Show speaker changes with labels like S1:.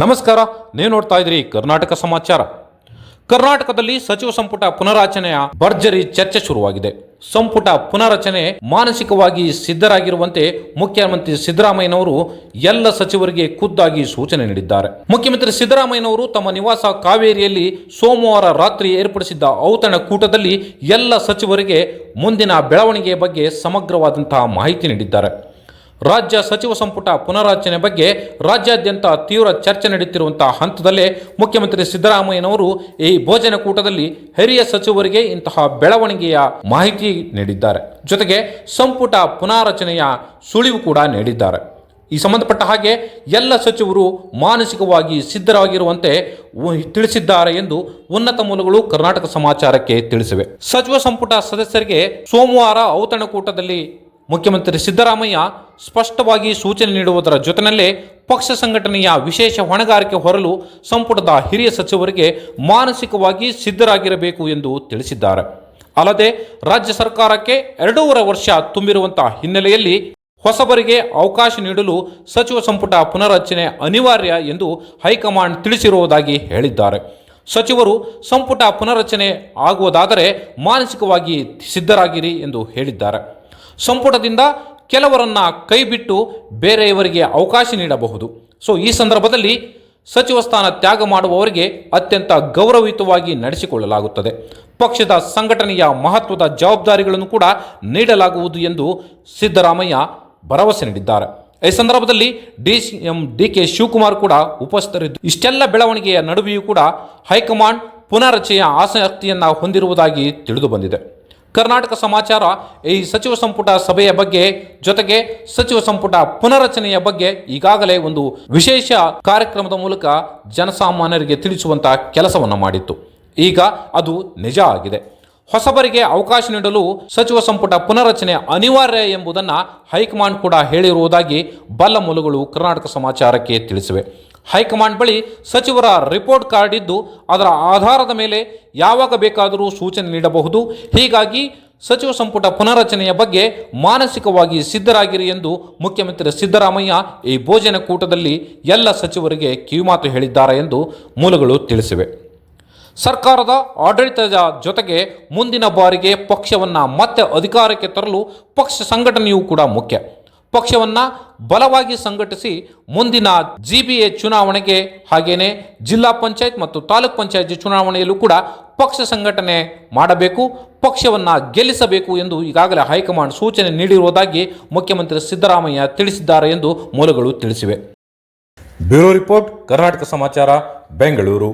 S1: ನಮಸ್ಕಾರ, ನೀವು ನೋಡ್ತಾ ಇದ್ರಿ ಕರ್ನಾಟಕ ಸಮಾಚಾರ. ಕರ್ನಾಟಕದಲ್ಲಿ ಸಚಿವ ಸಂಪುಟ ಪುನರಾಚನೆಯ ಭರ್ಜರಿ ಚರ್ಚೆ ಶುರುವಾಗಿದೆ. ಸಂಪುಟ ಪುನರಚನೆ ಮಾನಸಿಕವಾಗಿ ಸಿದ್ಧರಾಗಿರುವಂತೆ ಮುಖ್ಯಮಂತ್ರಿ ಸಿದ್ದರಾಮಯ್ಯನವರು ಎಲ್ಲ ಸಚಿವರಿಗೆ ಖುದ್ದಾಗಿ ಸೂಚನೆ ನೀಡಿದ್ದಾರೆ. ಮುಖ್ಯಮಂತ್ರಿ ಸಿದ್ದರಾಮಯ್ಯನವರು ತಮ್ಮ ನಿವಾಸ ಕಾವೇರಿಯಲ್ಲಿ ಸೋಮವಾರ ರಾತ್ರಿ ಏರ್ಪಡಿಸಿದ್ದ ಔತಣ ಕೂಟದಲ್ಲಿ ಎಲ್ಲ ಸಚಿವರಿಗೆ ಮುಂದಿನ ಬೆಳವಣಿಗೆಯ ಬಗ್ಗೆ ಸಮಗ್ರವಾದಂತಹ ಮಾಹಿತಿ ನೀಡಿದ್ದಾರೆ. ರಾಜ್ಯ ಸಚಿವ ಸಂಪುಟ ಪುನರಾಚನೆ ಬಗ್ಗೆ ರಾಜ್ಯಾದ್ಯಂತ ತೀವ್ರ ಚರ್ಚೆ ನಡೆಯುತ್ತಿರುವಂತಹ ಹಂತದಲ್ಲೇ ಮುಖ್ಯಮಂತ್ರಿ ಸಿದ್ದರಾಮಯ್ಯನವರು ಈ ಭೋಜನ ಕೂಟದಲ್ಲಿ ಹಿರಿಯ ಸಚಿವರಿಗೆ ಇಂತಹ ಬೆಳವಣಿಗೆಯ ಮಾಹಿತಿ ನೀಡಿದ್ದಾರೆ. ಜೊತೆಗೆ ಸಂಪುಟ ಪುನಾರಚನೆಯ ಸುಳಿವು ಕೂಡ ನೀಡಿದ್ದಾರೆ. ಈ ಸಂಬಂಧಪಟ್ಟ ಹಾಗೆ ಎಲ್ಲ ಸಚಿವರು ಮಾನಸಿಕವಾಗಿ ಸಿದ್ಧರಾಗಿರುವಂತೆ ತಿಳಿಸಿದ್ದಾರೆ ಎಂದು ಉನ್ನತ ಮೂಲಗಳು ಕರ್ನಾಟಕ ಸಮಾಚಾರಕ್ಕೆ ತಿಳಿಸಿವೆ. ಸಚಿವ ಸಂಪುಟ ಸದಸ್ಯರಿಗೆ ಸೋಮವಾರ ಔತಣಕೂಟದಲ್ಲಿ ಮುಖ್ಯಮಂತ್ರಿ ಸಿದ್ದರಾಮಯ್ಯ ಸ್ಪಷ್ಟವಾಗಿ ಸೂಚನೆ ನೀಡುವುದರ ಜೊತೆಯಲ್ಲೇ ಪಕ್ಷ ಸಂಘಟನೆಯ ವಿಶೇಷ ಹೊಣೆಗಾರಿಕೆ ಹೊರಲು ಸಂಪುಟದ ಹಿರಿಯ ಸಚಿವರಿಗೆ ಮಾನಸಿಕವಾಗಿ ಸಿದ್ಧರಾಗಿರಬೇಕು ಎಂದು ತಿಳಿಸಿದ್ದಾರೆ. ಅಲ್ಲದೆ ರಾಜ್ಯ ಸರ್ಕಾರಕ್ಕೆ ಎರಡೂವರೆ ವರ್ಷ ತುಂಬಿರುವಂತಹ ಹಿನ್ನೆಲೆಯಲ್ಲಿ ಹೊಸಬರಿಗೆ ಅವಕಾಶ ನೀಡಲು ಸಚಿವ ಸಂಪುಟ ಪುನರಚನೆ ಅನಿವಾರ್ಯ ಎಂದು ಹೈಕಮಾಂಡ್ ತಿಳಿಸಿರುವುದಾಗಿ ಹೇಳಿದ್ದಾರೆ. ಸಚಿವರು ಸಂಪುಟ ಪುನರಚನೆ ಆಗುವುದಾದರೆ ಮಾನಸಿಕವಾಗಿ ಸಿದ್ಧರಾಗಿರಿ ಎಂದು ಹೇಳಿದ್ದಾರೆ. ಸಂಪುಟದಿಂದ ಕೆಲವರನ್ನು ಕೈಬಿಟ್ಟು ಬೇರೆಯವರಿಗೆ ಅವಕಾಶ ನೀಡಬಹುದು. ಸೊ ಈ ಸಂದರ್ಭದಲ್ಲಿ ಸಚಿವ ಸ್ಥಾನ ತ್ಯಾಗ ಮಾಡುವವರಿಗೆ ಅತ್ಯಂತ ಗೌರವಯುತವಾಗಿ ನಡೆಸಿಕೊಳ್ಳಲಾಗುತ್ತದೆ. ಪಕ್ಷದ ಸಂಘಟನೆಯ ಮಹತ್ವದ ಜವಾಬ್ದಾರಿಗಳನ್ನು ಕೂಡ ನೀಡಲಾಗುವುದು ಎಂದು ಸಿದ್ದರಾಮಯ್ಯ ಭರವಸೆ ನೀಡಿದ್ದಾರೆ. ಈ ಸಂದರ್ಭದಲ್ಲಿ D C M D K Shivakumar ಕೂಡ ಉಪಸ್ಥಿತರಿದ್ದು, ಇಷ್ಟೆಲ್ಲ ಬೆಳವಣಿಗೆಯ ನಡುವೆಯೂ ಕೂಡ ಹೈಕಮಾಂಡ್ ಪುನಾರಚೆಯ ಆಸಕ್ತಿಯನ್ನು ಹೊಂದಿರುವುದಾಗಿ ತಿಳಿದು ಬಂದಿದೆ. ಕರ್ನಾಟಕ ಸಮಾಚಾರ. ಈ ಸಚಿವ ಸಂಪುಟ ಸಭೆಯ ಬಗ್ಗೆ ಜೊತೆಗೆ ಸಚಿವ ಸಂಪುಟ ಪುನರಚನೆಯ ಬಗ್ಗೆ ಈಗಾಗಲೇ ಒಂದು ವಿಶೇಷ ಕಾರ್ಯಕ್ರಮದ ಮೂಲಕ ಜನಸಾಮಾನ್ಯರಿಗೆ ತಿಳಿಸುವಂತಹ ಕೆಲಸವನ್ನು ಮಾಡಿತ್ತು. ಈಗ ಅದು ನಿಜ ಆಗಿದೆ. ಹೊಸಬರಿಗೆ ಅವಕಾಶ ನೀಡಲು ಸಚಿವ ಸಂಪುಟ ಪುನರಚನೆ ಅನಿವಾರ್ಯ ಎಂಬುದನ್ನು ಹೈಕಮಾಂಡ್ ಕೂಡ ಹೇಳಿರುವುದಾಗಿ ಬಲ್ಲ ಮೂಲಗಳು ಕರ್ನಾಟಕ ಸಮಾಚಾರಕ್ಕೆ ತಿಳಿಸಿವೆ. ಹೈಕಮಾಂಡ್ ಬಳಿ ಸಚಿವರ ರಿಪೋರ್ಟ್ ಕಾರ್ಡ್ ಇದ್ದು ಅದರ ಆಧಾರದ ಮೇಲೆ ಯಾವಾಗ ಬೇಕಾದರೂ ಸೂಚನೆ ನೀಡಬಹುದು. ಹೀಗಾಗಿ ಸಚಿವ ಸಂಪುಟ ಪುನರಚನೆಯ ಬಗ್ಗೆ ಮಾನಸಿಕವಾಗಿ ಸಿದ್ಧರಾಗಿರಿ ಎಂದು ಮುಖ್ಯಮಂತ್ರಿ ಸಿದ್ದರಾಮಯ್ಯ ಈ ಭೋಜನ ಕೂಟದಲ್ಲಿ ಎಲ್ಲ ಸಚಿವರಿಗೆ ಕಿವಿಮಾತು ಹೇಳಿದ್ದಾರೆ ಎಂದು ಮೂಲಗಳು ತಿಳಿಸಿವೆ. ಸರ್ಕಾರದ ಆಡಳಿತದ ಜೊತೆಗೆ ಮುಂದಿನ ಬಾರಿಗೆ ಪಕ್ಷವನ್ನು ಮತ್ತೆ ಅಧಿಕಾರಕ್ಕೆ ತರಲು ಪಕ್ಷ ಸಂಘಟನೆಯೂ ಕೂಡ ಮುಖ್ಯ. ಪಕ್ಷವನ್ನು ಬಲವಾಗಿ ಸಂಘಟಿಸಿ ಮುಂದಿನ ಜಿ ಬಿ ಎ ಚುನಾವಣೆಗೆ ಹಾಗೇನೆ ಜಿಲ್ಲಾ ಪಂಚಾಯತ್ ಮತ್ತು ತಾಲೂಕ್ ಪಂಚಾಯತ್ ಚುನಾವಣೆಯಲ್ಲೂ ಕೂಡ ಪಕ್ಷ ಸಂಘಟನೆ ಮಾಡಬೇಕು, ಪಕ್ಷವನ್ನು ಗೆಲ್ಲಿಸಬೇಕು ಎಂದು ಈಗಾಗಲೇ ಹೈಕಮಾಂಡ್ ಸೂಚನೆ ನೀಡಿರುವುದಾಗಿ ಮುಖ್ಯಮಂತ್ರಿ ಸಿದ್ದರಾಮಯ್ಯ ತಿಳಿಸಿದ್ದಾರೆ ಎಂದು ಮೂಲಗಳು ತಿಳಿಸಿವೆ. ಬ್ಯೂರೋ ರಿಪೋರ್ಟ್, ಕರ್ನಾಟಕ ಸಮಾಚಾರ, ಬೆಂಗಳೂರು.